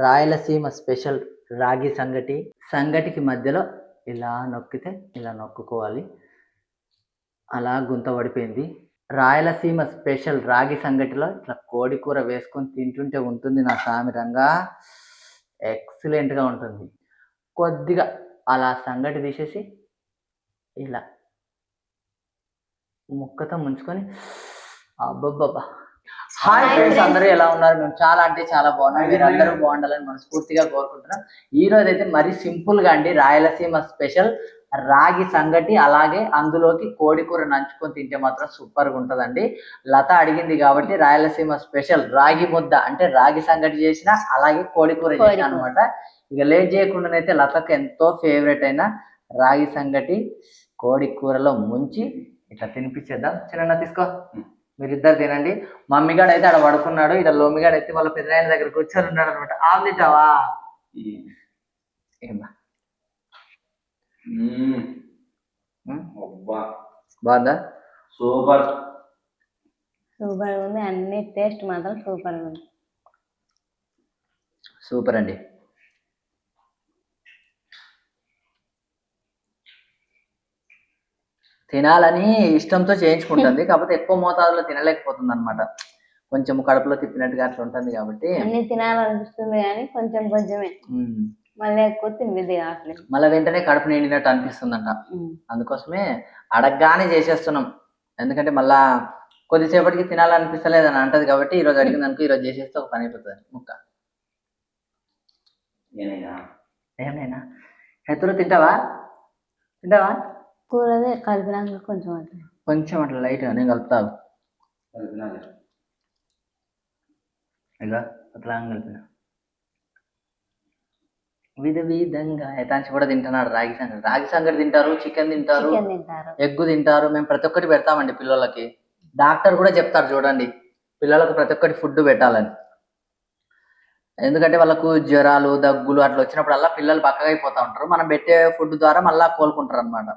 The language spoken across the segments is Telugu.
రాయలసీమ స్పెషల్ రాగి సంగటి సంగటికి మధ్యలో ఇలా నొక్కితే ఇలా నొక్కుకోవాలి. అలా గుంత పడిపోయింది. రాయలసీమ స్పెషల్ రాగి సంగటిలో ఇట్లా కోడి కూర వేసుకొని తింటుంటే ఉంటుంది నా సామిరంగా ఎక్సలెంట్గా ఉంటుంది. కొద్దిగా అలా సంగటి తీసేసి ఇలా ముక్కతో ముంచుకొని అబ్బబ్బబ్బా. హాయ్ ఫ్రెండ్స్ అందరూ ఎలా ఉన్నారు? మేము చాలా అంటే చాలా బాగున్నాం. మీరు అందరూ బాగుండాలని మనస్ఫూర్తిగా కోరుకుంటున్నాం. ఈ రోజు అయితే మరీ సింపుల్గా అండి రాయలసీమ స్పెషల్ రాగి సంగటి అలాగే అందులోకి కోడి కూర నంచుకొని తింటే మాత్రం సూపర్గా ఉంటదండి. లత అడిగింది కాబట్టి రాయలసీమ స్పెషల్ రాగి ముద్ద అంటే రాగి సంగటి చేసిన అలాగే కోడి కూర కోడి చేసిన. అనమాట ఇక లేట్ చేయకుండానైతే లతకు ఎంతో ఫేవరెట్ అయిన రాగి సంగటి కోడి కూరలో ముంచి ఇట్లా తినిపించేద్దాం. చిన్న తీసుకో. మీరిద్దరు తినండి. మమ్మీగాడు అయితే ఆడ పడుకున్నాడు. ఇక్కడ లోమిగాడు అయితే వాళ్ళ పెద్దనాయన దగ్గర కూర్చొని ఉన్నాడు అనమాట ఆమె తింటావా ఏమ్మా ఉమ్, అబ్బా. బాగుందా? సూపర్. సూపర్ ఉంది. అన్ని టేస్ట్ మాత్రం సూపర్ ఉంది. సూపర్ అండి. తినాలని ఇష్టంతో చేయించుకుంటుంది. కాకపోతే ఎక్కువ మోతాదులో తినలేకపోతుంది అనమాట కొంచెం కడుపులో తిప్పినట్టుగా అట్లా ఉంటుంది కాబట్టి. అన్ని తినాలనిపిస్తుంది కానీ కొంచెం కొంచెమే. మళ్ళీ ఎక్కువ తినది కావట్లేదు. మళ్ళీ వెంటనే కడుపు నిండినట్టు అనిపిస్తుందంట. ఉమ్. అందుకోసమే అడగగానే చేసేస్తున్నాం. ఎందుకంటే మళ్ళా కొద్దిసేపటికి తినాలనిపిస్తలేదు అని అంటది కాబట్టి ఈరోజు అడిగిన అనుకో ఈరోజు చేసేస్తే ఒక పని అయిపోతుంది. ముక్క. నేనైనా? ఏమైనా ఎత్తులు తింటావా? తింటావా? కూరదే కలిపినాక కొంచెం అట్లా. కొంచెం అట్లా లైట్గా నేను కలుపుతావు. ఇక అట్లా కలిపిన విధ విధంగా యథాంశ కూడా తింటున్నాడు రాగి సంగటి. రాగి సంగటి తింటారు చికెన్ తింటారు చికెన్ తింటారు. ఎగ్గు తింటారు. మేము ప్రతి ఒక్కటి పెడతామండి పిల్లలకి. డాక్టర్ కూడా చెప్తారు చూడండి పిల్లలకు ప్రతి ఒక్కటి ఫుడ్ పెట్టాలని. ఎందుకంటే వాళ్ళకు జ్వరాలు దగ్గులు అట్లా వచ్చినప్పుడల్లా పిల్లలు బక్కగా అయిపోతా ఉంటారు. మనం పెట్టే ఫుడ్ ద్వారా మళ్ళా కోలుకుంటారు అనమాట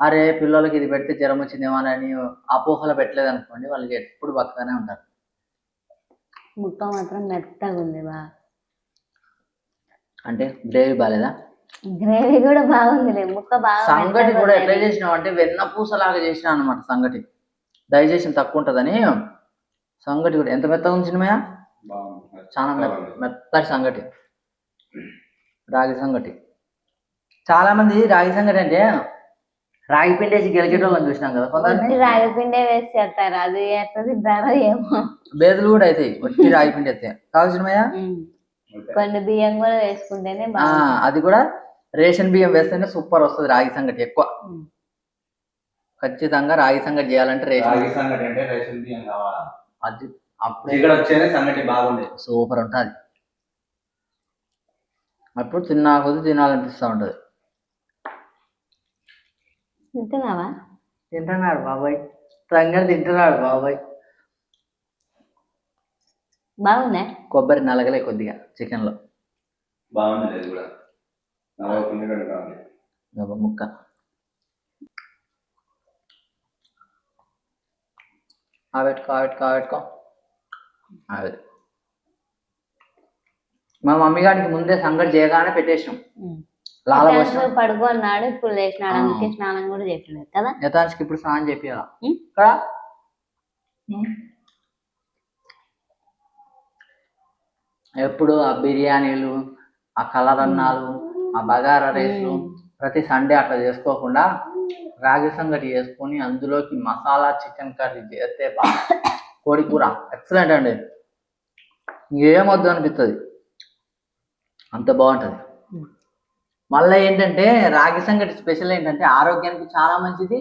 అరే పిల్లలకి ఇది పెడితే జ్వరం వచ్చిందేమో అని అపోహలు పెట్టలేదు అనుకోండి వాళ్ళకి ఎప్పుడు బక్కగానే ఉంటారు. ముక్క మాత్రం మెత్తగా ఉంది బా. అంటే గ్రేవీ బాగాలేదా గ్రేవీ కూడా బాగుందిలే ముక్క బాగా సంగటి కూడా ఉంది. ఎట్లా చేసినావు అంటే వెన్న పూసలాగా చేసినా అనమాట సంగటి. డైజెషన్ తక్కువ ఉంటుందని సంగటి కూడా. ఎంత మెత్తగా ఉంచినమయ్యా బాగుంది. చాలా మెత్త మెత్తటి సంగటి. రాగి సంగటి. చాలా మంది రాగి సంగటి అంటే రాగి పిండి వేసి గెలిచేటోళ్ళని చూసినాం కదా కొందరిని. రాగి పిండే వేసి చేస్తారు అది ఎట్లా తింటారో ఏమో. బేదులు కూడా అవుతాయి వట్టి రాగి పిండి అయితే కావాల్సినమయ్యా. కొన్ని బియ్యం కూడా వేసుకుంటేనే అది కూడా రేషన్ బియ్యం వేస్తేనే సూపర్ వస్తుంది రాగి సంగటి ఎక్కువ. ఖచ్చితంగా రాగి సంగటి చేయాలంటే రేషన్ రాగి సంగటి అంటే రేషన్ బియ్యం కావాలా? అది అప్పుడు ఇక్కడ వచ్చేనే సంగటి బాగుంది సూపర్ ఉంటుంది. అప్పుడు తిన్నా కొద్ది తినాలనిపిస్తూ ఉంటుంది. తింటున్నావా? తింటున్నాడు బాబాయ్. సంగతి తింటున్నాడు బాబాయ్. బాగుందా? కొబ్బరి నలగలే కొద్దిగా చికెన్లో. బాగుంది అది కూడా. ఒక ముక్క. ఆవెట్టుకో ఆవెట్టుకో ఆవెట్టుకో. ఆవే. మా మమ్మీ గారికి ముందే సంగటి చేయగానే పెట్టేసాం ఉమ్. లో పడుకున్నాడు ఇప్పుడు లేచినాడు. అందుకే స్నానం కూడా చేయట్లేదు కదా? యథాంశకి ఇప్పుడు స్నానం చేపియాల. ఇక్కడ. ఎప్పుడు ఆ బిర్యానీలు ఆ కలర్ అన్నాలు ఆ బగారా రైస్లు. ప్రతి సండే అట్లా చేసుకోకుండా రాగి సంగటి చేసుకొని అందులోకి మసాలా చికెన్ కర్రీ చేస్తే బాగా కోడి కూర. ఎక్సలెంట్ అండి. ఏమొద్దు అనిపిస్తుంది అంత బాగుంటుంది. మళ్ళీ ఏంటంటే రాగి సంగటి స్పెషల్ ఏంటంటే ఆరోగ్యానికి చాలా మంచిది.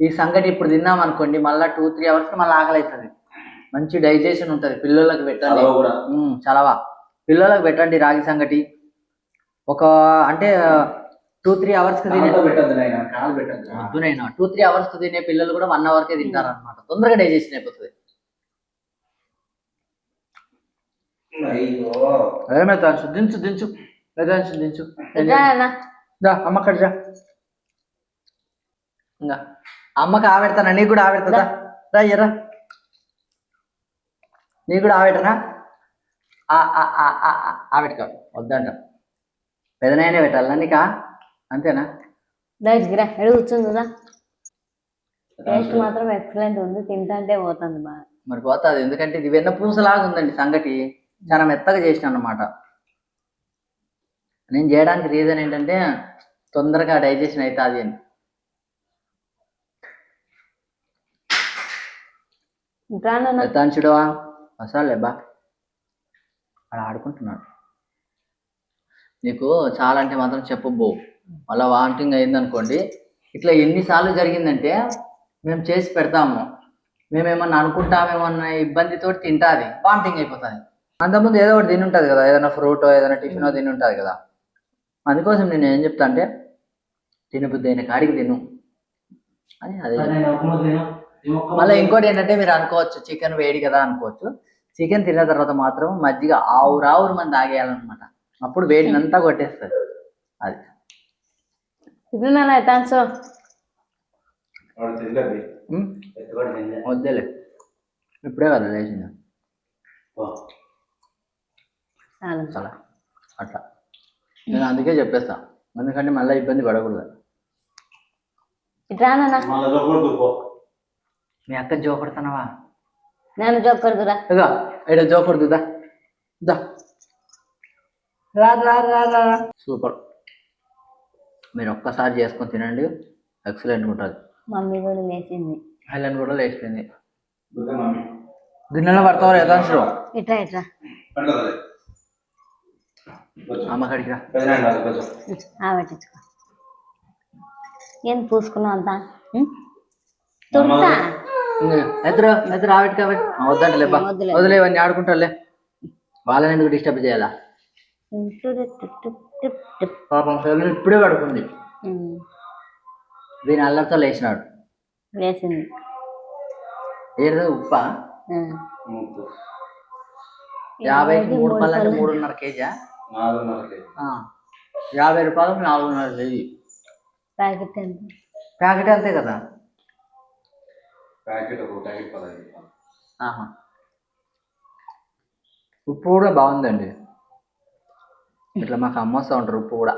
ఈ సంగటి ఇప్పుడు తిన్నాం అనుకోండి మళ్ళీ టూ త్రీ అవర్స్కి మళ్ళీ ఆకలి అవుతుంది మంచి డైజెషన్ ఉంటుంది పిల్లలకు పెట్టండి. చలవ పిల్లలకు పెట్టండి రాగి సంగటి. ఒక అంటే టూ త్రీ అవర్స్కి తినే కాలుతో పెట్టద్దు నాయన కాలు పెట్టద్దు. వద్దునైనా టూ త్రీ అవర్స్ తినే పిల్లలు కూడా వన్ అవర్కే తింటారు అనమాట తొందరగా డైజెషన్ అయిపోతుంది. ఏమైతే దించు దించు దించు. దించు. రా. అమ్మ అక్కడ రా. ఇంకా అమ్మకి ఆవిడతానా? నీకు కూడా ఆవిడతుందా? రా. ఎర్రా నీకు కూడా ఆవిడనా? ఆ ఆ ఆ ఆ ఆ, ఆ పెట్టుకో వద్దంట పెదనైనా పెట్టాలా నీకా? అంతేనా? దగ్గర ఎడు కూర్చుందిదా టేస్ట్ మాత్రం ఎక్సలెంట్ ఉంది. తింటే పోతుంది బాగా. మరి పోతుంది. ఎందుకంటే ఇది వెన్న పూసలాగా ఉందండి సంగటి. చాలా మెత్తగా చేసిన అన్నమాట నేను చేయడానికి రీజన్ ఏంటంటే తొందరగా డైజెషన్ అవుతుంది అని. ఎత్తాంచుడవా అసలు బా. అలా ఆడుకుంటున్నాడు. నీకు చాలా అంటే మాత్రం చెప్పబో మళ్ళీ వామిటింగ్ అయిందనుకోండి ఇట్లా ఎన్నిసార్లు జరిగిందంటే మేము చేసి పెడతాము. మేమేమన్నా అనుకుంటామేమో అన్న ఇబ్బందితో తింటాది వామిటింగ్ అయిపోతుంది. అంతకుముందు ఏదో ఒకటి తిని ఉంటుంది కదా ఏదైనా ఫ్రూటో ఏదైనా టిఫినో తిని ఉంటుంది కదా. అందుకోసం నేను ఏం చెప్తా అంటే తినబుద్ధి అయిన కాడికి తిను. అని అదే. మళ్ళీ ఇంకోటి ఏంటంటే మీరు అనుకోవచ్చు చికెన్ వేడి కదా అనుకోవచ్చు. చికెన్ తిన్న తర్వాత మాత్రం మజ్జిగ ఆవురు ఆవురు మంది తాగేయాలన్నమాట. అప్పుడు వేడినంతా కొట్టేస్తుంది. అది. తినలే. వద్దులే. ఇప్పుడే కదా లేచింది. చాలా అట్లా. నేను అందుకే చెప్పేస్తా. ఎందుకంటే మళ్ళీ ఇబ్బంది పడకూడదు. మీ అక్క జోపడుతున్నావా నేను జోకూడదురా ఇదా ఇక్కడ దా. రా రా రా రా. సూపర్. మీరు ఒక్కసారి చేసుకొని తినండి. ఎక్సలెంట్ ఉంటుంది. మమ్మీ కూడా లేచింది. హెలెన్ కూడా లేచిపోయింది. మమ్మీ? గిన్నెలో పడతావు యథాంశం ఇట్రా ఇట్రా. పడుకోవాలి కొంచెం అమ్మ కడిగిరా పెదనాన్న రాదు కొంచెం ఆ పెట్టించుకో. ఏం పూసుకున్నావు అంతా? తుడతా? ఎదురు ఎదురు ఆవిడ కాబట్టి వద్దంటే లేబ్బా వద్దులే. వదిలే ఇవన్నీ ఆడుకుంటారులే. వాళ్ళని ఎందుకు డిస్టర్బ్ చేయాలా? పాపం ఇప్పుడే పడుకుంది. దీని అల్లరితో లేచినాడు. లేచింది. ఏదో ఉప్ప? ఉం. మూడు యాభై ఇరవైకి మూడు పళ్ళు అంటే పళ్ళు. మూడున్నర కేజా. యాభై రూపాయలకు నాలుగున్నర కేజీ ప్యాకెట్ ఎంత? ప్యాకెట్ అంతే కదా? ప్యాకెట్ ఒక ప్యాకెట్ పదహైదు రూపాయలు. ఆహా. ఉప్పు కూడా బాగుందండి. ఇట్లా మాకు అమ్మ వస్తూ ఉంటారు ఉప్పు కూడా.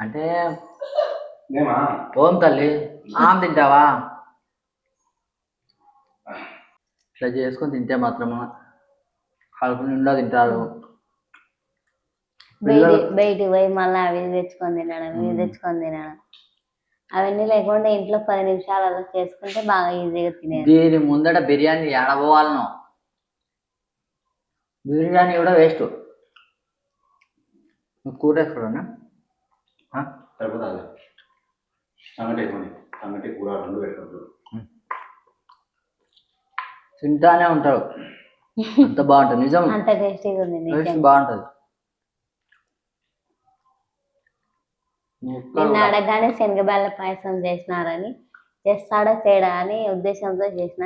అంటే ఏమా? ఓం తల్లి ఆమె తింటావా? ఇట్లా చేసుకొని తింటే మాత్రము కడుపు నిండా తింటారు. బయటికి పోయి మళ్ళీ అవి తెచ్చుకొని తినడం ఇవి తెచ్చుకొని తినడం. అవన్నీ లేకుండా ఇంట్లో పది నిమిషాలలో చేసుకుంటే బాగా ఈజీగా తినేది. దీని ముందట బిర్యానీ ఎడబోవాలను బిర్యానీ కూడా వేస్ట్. సంగటి కూర రెండు పెట్టుకుంటారు తింటానే ఉంటారు అంత బాగుంటుంది. నిజం. అంత టేస్టీగా ఉంది బాగుంటుంది. నిన్న అడగగానే శనగబెల్ల పాయసం చేసినారని. చేస్తాడా చేయడా అని ఉద్దేశంతో చేసిన.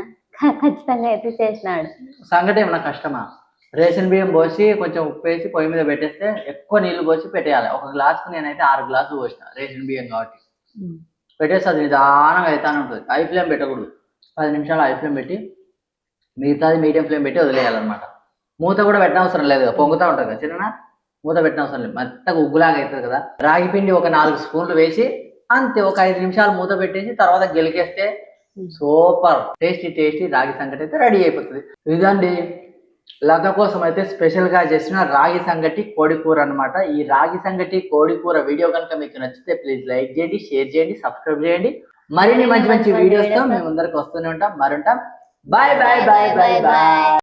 ఖచ్చితంగా అయితే చేసినాడు. సంగటి ఏమన్నా కష్టమా? రేషన్ బియ్యం పోసి కొంచెం ఉప్పు వేసి పొయ్యి మీద పెట్టేస్తే ఎక్కువ నీళ్ళు పోసి పెట్టేయాలి. ఒక గ్లాస్కి నేనైతే ఆరు గ్లాసులు పోసిన రేషన్ బియ్యం కాబట్టి. పెట్టేస్తే అది నిదానంగా అవుతానే ఉంటుంది. హై ఫ్లేమ్ పెట్టకూడదు. పది నిమిషాలు హై ఫ్లేమ్ పెట్టి మిగతాది మీడియం ఫ్లేమ్ పెట్టి వదిలేయాలన్నమాట. మూత కూడా పెట్టిన అవసరం లేదు. పొంగుతూ ఉంటుంది కదా చిన్న మూత పెట్టిన అవసరం లేదు. మెత్తగా ఉగ్గులాగా అవుతుంది కదా. రాగి పిండి ఒక నాలుగు స్పూన్లు వేసి అంతే ఒక ఐదు నిమిషాలు మూత పెట్టేసి తర్వాత గెలికేస్తే సూపర్. టేస్టీ టేస్టీ రాగి సంగటి అయితే రెడీ అయిపోతుంది. ఇదండి లత కోసం అయితే స్పెషల్గా చేసిన రాగి సంగటి కోడి కూర అనమాట ఈ రాగి సంగటి కోడి కూర వీడియో కనుక మీకు నచ్చితే ప్లీజ్ లైక్ చేయండి షేర్ చేయండి సబ్స్క్రైబ్ చేయండి. మరిన్ని మంచి మంచి వీడియోస్తో మేము ముందరికి వస్తూనే ఉంటాం. మరి ఉంటాం bye bye bye bye. Bye.